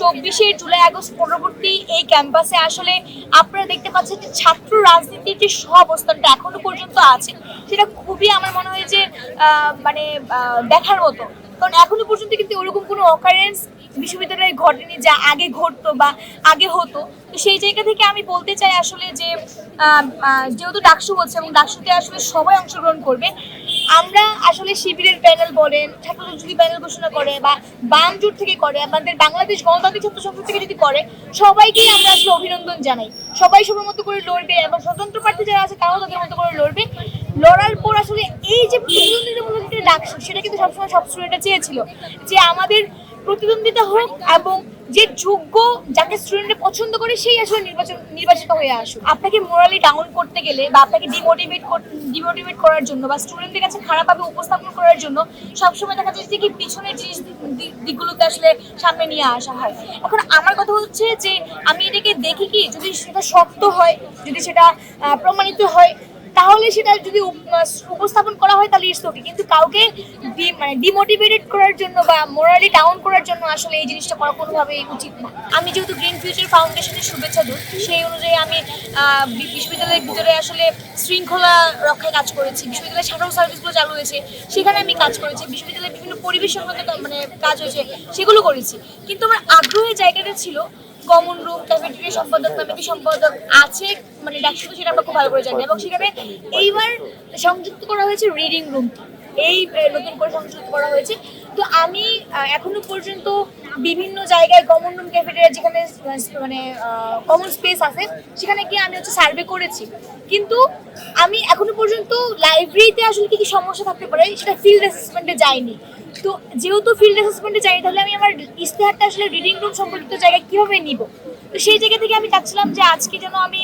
চব্বিশে July August পরবর্তী এই ক্যাম্পাসে আসলে আপনারা দেখতে পাচ্ছেন যে ছাত্র রাজনীতির যে সহাবস্থানটা এখনও পর্যন্ত আছে, সেটা খুবই আমার মনে হয় যে মানে দেখার মতো। কারণ এখনও পর্যন্ত কিন্তু ওরকম কোনো অকারেন্স বিশ্ববিদ্যালয়ে ঘটেনি যা আগে ঘটতো বা আগে হতো। তো সেই জায়গা থেকে আমি বলতে চাই আসলে যে যেহেতু ডাকসু হচ্ছে এবং ডাকসুতে আসলে সবাই অংশগ্রহণ করবে আমরা আসলে শিবিরের প্যানেল বলেন ঠাকুর যদি প্যানেল ঘোষণা করে বা বাম জোট থেকে করে, আমাদের বাংলাদেশ গণতান্ত্রিক ছাত্র সংসদ থেকে যদি করে, সবাইকেই আমরা আসলে অভিনন্দন জানাই। সবাই সবার মতো করে লড়বে এবং স্বতন্ত্র প্রার্থী যারা আছে, তারাও তাদের মতো করে লড়বে। লড়ার পর আসলে এই যে প্রতিদ্বন্দ্বিতামূলক যেটা ডাকছে সেটা কিন্তু সবসময় সব স্টুডেন্টরা চেয়েছিল যে আমাদের প্রতিদ্বন্দ্বিতা হোক এবং যে যোগ্য যাকে স্টুডেন্টে পছন্দ করে সেই আসলে নির্বাচন, নির্বাচিত হয়ে আসুক। আপনাকে মোরালি ডাউন করতে গেলে বা আপনাকে ডিমোটিভেট ডিমোটিভেট করার জন্য বা স্টুডেন্টদের কাছে খারাপভাবে উপস্থাপন করার জন্য সবসময় দেখা যায় যে কি পিছনের জিনিস দিক- দিকগুলোকে আসলে সামনে নিয়ে আসা হয়। এখন আমার কথা হচ্ছে যে আমি এটাকে দেখি কি যদি সেটা শক্ত হয়, যদি সেটা প্রমাণিত হয় তাহলে সেটা যদি উপস্থাপন করা হয় তাহলে ইটস ওকে কিন্তু কাউকে মানে ডিমোটিভেটেড করার জন্য বা মোরালি ডাউন করার জন্য আসলে এই জিনিসটা করা কোনোভাবেই উচিত না। আমি যেহেতু গ্রিন ফিউচার ফাউন্ডেশনের শুভেচ্ছা দূত, সেই অনুযায়ী আমি বিশ্ববিদ্যালয়ের ভিতরে আসলে শৃঙ্খলা রক্ষায় কাজ করেছি। বিশ্ববিদ্যালয়ের শাটল সার্ভিসগুলো চালু হয়েছে, সেখানে আমি কাজ করেছি। বিশ্ববিদ্যালয়ের বিভিন্ন পরিবেশ সংক্রান্ত মানে কাজ হয়েছে, সেগুলো করেছি। কিন্তু আমার আগ্রহের জায়গাটা ছিল কমন রুম কমিটির সম্পাদক কমিটি সম্পাদক আছে মানে ডাক্তার সেটা আমরা খুব ভালো করে জানি। এবং সেখানে এইবার সংযুক্ত করা হয়েছে রিডিং রুম এই নতুন করে সংযুক্ত করা হয়েছে। তো আমি এখনও পর্যন্ত বিভিন্ন জায়গায় কমন রুম ক্যাফেটেরিয়া যেখানে মানে কমন স্পেস আছে, সেখানে গিয়ে আমি হচ্ছে সার্ভে করেছি। কিন্তু আমি এখনও পর্যন্ত লাইব্রেরিতে আসলে কি কি সমস্যা থাকতে পারে, সেটা ফিল্ড অ্যাসেসমেন্টে যাইনি। তো যেহেতু ফিল্ড অ্যাসেসমেন্টে যাই তাহলে আমি আমার ইশতেহারটা আসলে রিডিং রুম সম্পর্কিত জায়গায় কীভাবে নিব? তো সেই জায়গা থেকে আমি চাচ্ছিলাম যে আজকে যেন আমি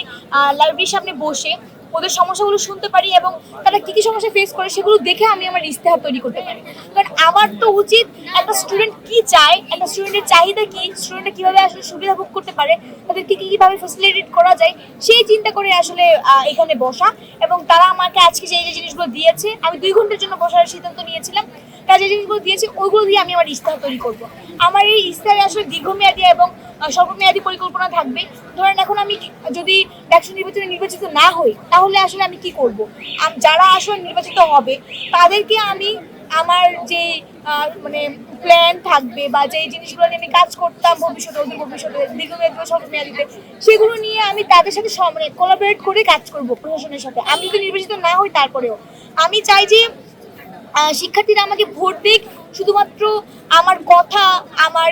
লাইব্রেরির সামনে বসে ওদের সমস্যাগুলো শুনতে পারি এবং তারা কি কি সমস্যা ফেস করে সেগুলো দেখে আমি আমার ইশতেহার তৈরি করতে পারি। কারণ আমার তো উচিত একটা স্টুডেন্ট কি চায়, একটা স্টুডেন্টের চাহিদা কি স্টুডেন্টরা কীভাবে আসলে সুবিধা ভোগ করতে পারে, তাদেরকে কি কীভাবে ফ্যাসিলিটেট করা যায়, সেই চিন্তা করে আসলে এখানে বসা এবং তারা আমাকে আজকে যে যে জিনিসগুলো দিয়েছে, আমি দুই ঘণ্টার জন্য বসার সিদ্ধান্ত নিয়েছিলাম। তারা যে জিনিসগুলো দিয়েছে, ওইগুলো দিয়ে আমি আমার ইস্তাহার তৈরি করব। আমার এই ইস্তাহারে আসলে দীর্ঘমেয়াদী এবং স্বল্পমেয়াদী পরিকল্পনা থাকবে। ধরেন এখন আমি যদি ডাকসু নির্বাচনে নির্বাচিত না হই, তাহলে আসলে আমি কি করব? যারা আসলে নির্বাচিত হবে, তাদেরকে আমি আমার যে মানে প্ল্যান থাকবে বা যে জিনিসগুলো নিয়ে আমি কাজ করতাম ভবিষ্যতে অতি ভবিষ্যতে, দীর্ঘমেয়াদী স্বল্পমেয়াদীতে, সেগুলো নিয়ে আমি তাদের সাথে মানে কোলাবোরেট করে কাজ করব প্রশাসনের সাথে। আমি যদি নির্বাচিত না হই তারপরেও। আমি চাই যে শিক্ষার্থীরা আমাকে ভোট দিক শুধুমাত্র আমার কথা, আমার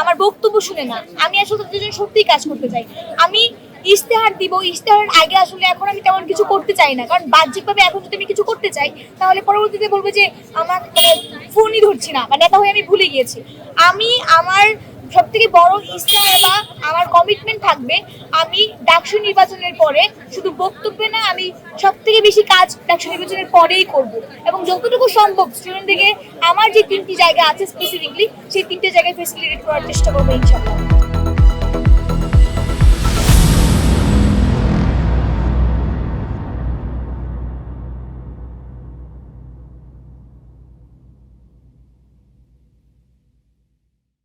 আমার বক্তব্য শুনে না। আমি আসলে তাদের জন্য সত্যিই কাজ করতে চাই। আমি ইশতেহার দিব, ইশতেহারের আগে আসলে এখন আমি তেমন কিছু করতে চাই না। কারণ বাহ্যিকভাবে এখন যদি আমি কিছু করতে চাই, তাহলে পরবর্তীতে বলব যে, আমার ফোনই ধরছি না বা নেতা হয়ে আমি ভুলে গিয়েছি। আমি আমার সব থেকে বড় ইশতেহার বা থাকবে। আমি ডাকসু নির্বাচনের পরে শুধু বক্তব্যে না, আমি সব থেকে বেশি কাজ ডাকসু নির্বাচনের পরেই করব। এবং যতটুকু সম্ভব স্টুডেন্টদেরকে আমার যে তিনটি জায়গা আছে স্পেসিফিকলি সেই তিনটে জায়গায় ফেসিলিটেট করার চেষ্টা করব ইনশাল্লাহ